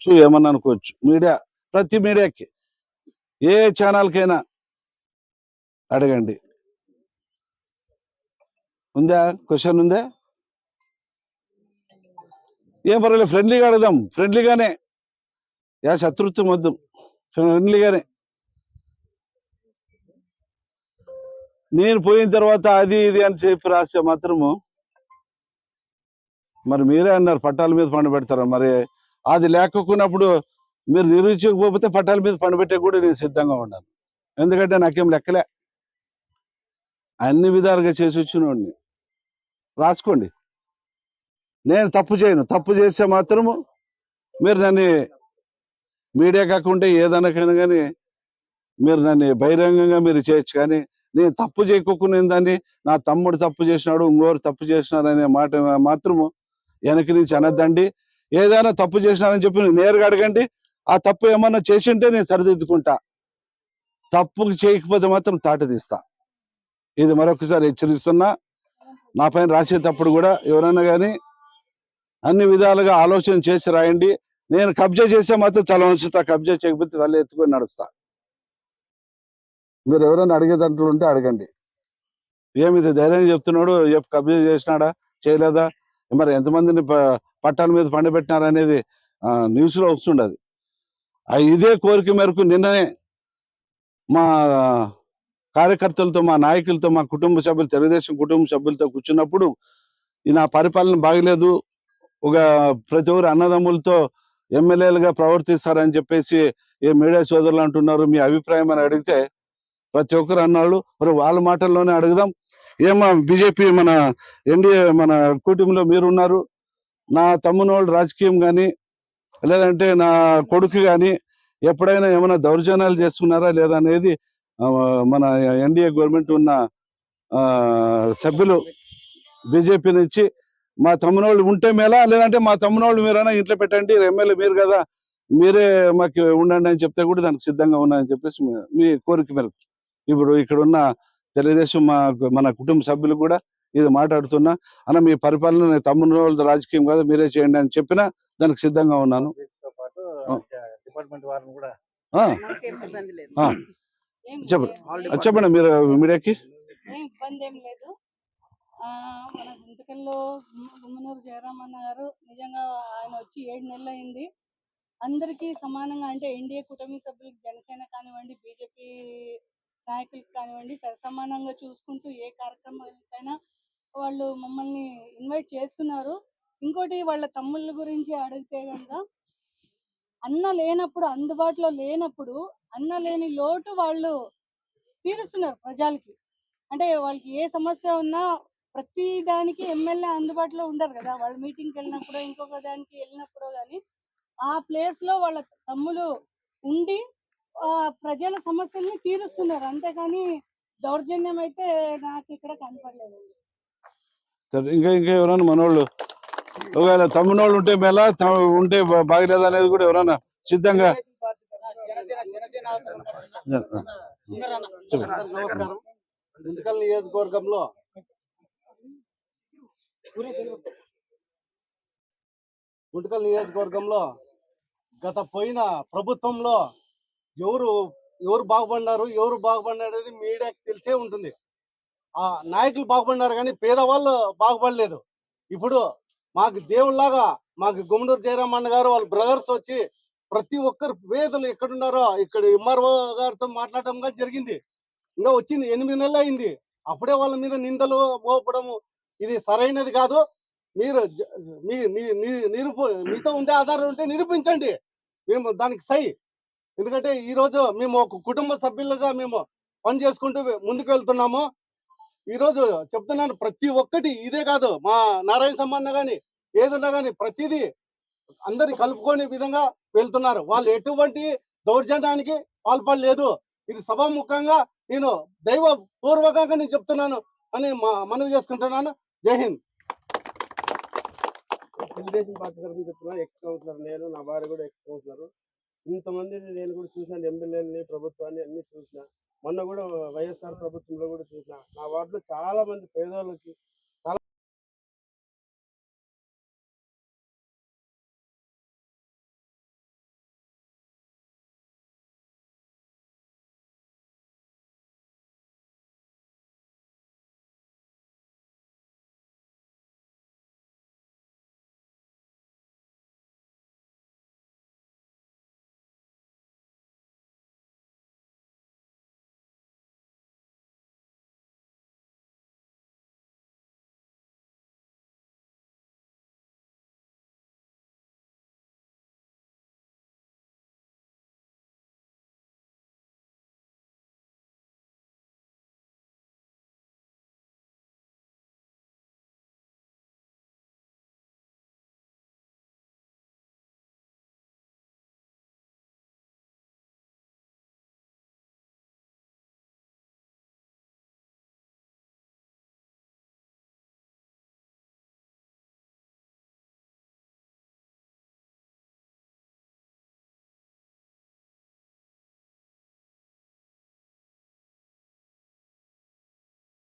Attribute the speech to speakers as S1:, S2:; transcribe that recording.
S1: అనుకోవచ్చు ఏమన్నా అనుకోవచ్చు. మీడియా ప్రతి మీడియాకి ఏ ఛానల్కైనా అడగండి. ఉందా? క్వశ్చన్ ఉందా? ఏం పర్వాలేదు ఫ్రెండ్లీగా అడుగుదాం. ఫ్రెండ్లీగానే. యా శత్రుత్వం వద్దు. ఫ్రెండ్లీగానే. నేను పోయిన తర్వాత అది ఇది అని చెప్పి రాస్తే మాత్రము మరి మీరే అన్నారు పట్టాల మీద పండు పెడతారు? మరి అది లేకపోయినప్పుడు మీరు నిరూపించకపోతే పట్టాల మీద పనిపెట్టే కూడా నేను సిద్ధంగా ఉన్నాను. ఎందుకంటే నాకేం లెక్కలే. అన్ని విధాలుగా చేసి వచ్చినోడిని రాసుకోండి. నేను తప్పు చేయను. తప్పు చేస్తే మాత్రము మీరు నన్ను మీడియా కాకుండా ఏదనకైనా కానీ మీరు నన్ను బహిరంగంగా మీరు చేయొచ్చు కానీ నేను తప్పు చేయకోకుండా దాన్ని నా తమ్ముడు తప్పు చేసినాడు ఇంకోరు తప్పు చేసినాడు అనే మాట మాత్రము వెనక నుంచి అనద్దండి. ఏదైనా తప్పు చేసినానని చెప్పి నేరుగా అడగండి. ఆ తప్పు ఏమన్నా చేసింటే నేను సరిదిద్దుకుంటా. తప్పు చేయకపోతే మాత్రం తాట తీస్తా. ఇది మరొకసారి హెచ్చరిస్తున్నా. నా పైన రాసేటప్పుడు కూడా ఎవరైనా కానీ అన్ని విధాలుగా ఆలోచన చేసి రాయండి. నేను కబ్జా చేస్తే మాత్రం తల వంచుతా. కబ్జా చేయకపోతే తల ఎత్తుకొని నడుస్తా. మీరు ఎవరైనా అడిగేదంటూ ఉంటే అడగండి. ఏమిది ధైర్యం చెప్తున్నాడు? ఎప్ కబ్జా చేసినాడా? చేయలేదా? మరి ఎంతమందిని పట్టాల మీద పండబెట్టినారనేది న్యూస్లో న్యూస్లో వస్తుండదు ఇదే కోరిక మేరకు నిన్ననే మా కార్యకర్తలతో మా నాయకులతో మా కుటుంబ సభ్యులు తెలుగుదేశం కుటుంబ సభ్యులతో కూర్చున్నప్పుడు నా పరిపాలన బాగలేదు. ఒక ప్రతి ఒక్కరు అన్నదమ్ములతో ఎమ్మెల్యేలుగా ప్రవర్తిస్తారని చెప్పేసి ఏ మీడియా సోదరులు అంటున్నారు మీ అభిప్రాయం అని అడిగితే ప్రతి ఒక్కరు అన్నాళ్ళు మరి వాళ్ళ మాటల్లోనే అడుగుదాం. ఏమో బీజేపీ మన ఎన్డీఏ మన కూటమిలో మీరున్నారు నా తమ్మునోళ్ళు రాజకీయం కానీ లేదంటే నా కొడుకు కానీ ఎప్పుడైనా ఏమైనా దౌర్జన్యాలు చేస్తున్నారా లేదా అనేది మన ఎన్డీఏ గవర్నమెంట్ ఉన్న ఆ, సభ్యులు బీజేపీ నుంచి మా తమ్మునోళ్ళు ఉంటే మేలా లేదంటే మా తమ్మునోళ్ళు మీరైనా ఇంట్లో పెట్టండి ఎమ్మెల్యే మీరు కదా మీరే మాకు ఉండండి అని చెప్తే కూడా దానికి సిద్ధంగా ఉన్నాయని చెప్పేసి మీ- మీ కోరిక మేరకు. ఇప్పుడు ఇక్కడ ఉన్న తెలుగుదేశం మా మన కుటుంబ సభ్యులు కూడా ఇది మాట్లాడుతున్నా. అన్న మీ పరిపాలన తమ్మునోళ్ళ రాజకీయం కాదు మీరే చేయండి అని చెప్పినా దానికి సిద్ధంగా ఉన్నాను. చెప్పండి. చెప్పండి మీరు మీడియాకి.
S2: ఇబ్బంది ఏం లేదు. ఆ, మన గుంతకల్లో గుమ్మ- గుమ్మనూరు జయరామన్న గారు నిజంగా ఆయన వచ్చి ఏడు నెలలు అయింది. అందరికీ సమానంగా అంటే ఎన్డీఏ కూటమి సభ్యులకు జనసేన కానివ్వండి బీజేపీ నాయకులకు కానివ్వండి సమానంగా చూసుకుంటూ ఏ కార్యక్రమాలకైనా వాళ్ళు మమ్మల్ని ఇన్వైట్ చేస్తున్నారు. ఇంకోటి వాళ్ళ తమ్ముళ్ళ గురించి అడిగితే కనుక అన్న లేనప్పుడు అందుబాటులో లేనప్పుడు అన్న లేని లోటు వాళ్ళు తీరుస్తున్నారు ప్రజలకి. అంటే వాళ్ళకి ఏ సమస్య ఉన్నా ప్రతి దానికి ఎమ్మెల్యే అందుబాటులో ఉండరు కదా. వాళ్ళు మీటింగ్కి వెళ్ళినప్పుడు ఇంకొక దానికి వెళ్ళినప్పుడు కానీ ఆ ప్లేస్లో వాళ్ళ తమ్ముడు ఉండి ఆ ప్రజల సమస్యల్ని తీరుస్తున్నారు. అంతేకాని దౌర్జన్యం అయితే నాకు ఇక్కడ కనపడలేదు
S1: ఇంకా ఇంకా ఎవరైనా మనోళ్ళు ఒకవేళ తమ్మునోళ్ళు ఉంటే మేలా ఉంటే బాగలేదు అనేది కూడా ఎవరైనా సిద్ధంగా
S3: నమస్కారం నియోజకవర్గంలో గుంటకల్ నియోజకవర్గంలో గత పోయిన ప్రభుత్వంలో ఎవరు ఎవరు బాగుపడినారు ఎవరు బాగుపడినారు అనేది మీడియాకి తెలిసే ఉంటుంది. ఆ నాయకులు బాగుపడినారు కానీ పేదవాళ్ళు బాగుపడలేదు. ఇప్పుడు మాకు దేవుళ్ళలాగా మాకు గుమ్మడూరు జయరామన్న గారు వాళ్ళ బ్రదర్స్ వచ్చి ప్రతి ఒక్కరు పేదలు ఎక్కడున్నారో ఇక్కడ ఎంఆర్ఓ గారితో మాట్లాడటం కూడా జరిగింది. ఇంకా వచ్చింది ఎనిమిది నెలలు అయింది. అప్పుడే వాళ్ళ మీద నిందలు మోపడం ఇది సరైనది కాదు. మీరు మీ నిరూపు మీతో ఉండే ఆధారం ఉంటే నిరూపించండి. మేము దానికి సై. ఎందుకంటే ఈ రోజు మేము ఒక కుటుంబ సభ్యులుగా మేము పని చేసుకుంటూ ముందుకు వెళ్తున్నాము. ఈ రోజు చెప్తున్నాను ప్రతి ఒక్కటి ఇదే కాదు. మా నారాయణ సమ్మన్న గాని ఏదన్నా కానీ ప్రతిదీ అందరి కలుపుకునే విధంగా వెళ్తున్నారు. వాళ్ళు ఎటువంటి దౌర్జన్యానికి పాల్పడలేదు. ఇది సభాముఖంగా నేను దైవ పూర్వకంగా నేను చెప్తున్నాను అని మా మనవి చేసుకుంటున్నాను. జై హింద్.
S4: తెలుగుదేశం పార్టీ తరఫున చెప్తున్నాను ఎక్స్ కౌన్సిలర్ నేను నా భార్య కూడా ఎక్స్ కౌన్సిలర్. ఇంతమంది నేను కూడా చూసాను ఎమ్మెల్యేలని ప్రభుత్వాన్ని అన్ని చూసిన. మొన్న కూడా వైఎస్ఆర్ ప్రభుత్వంలో కూడా చూసిన. నా వార్డులో చాలా మంది పేదోళ్ళకి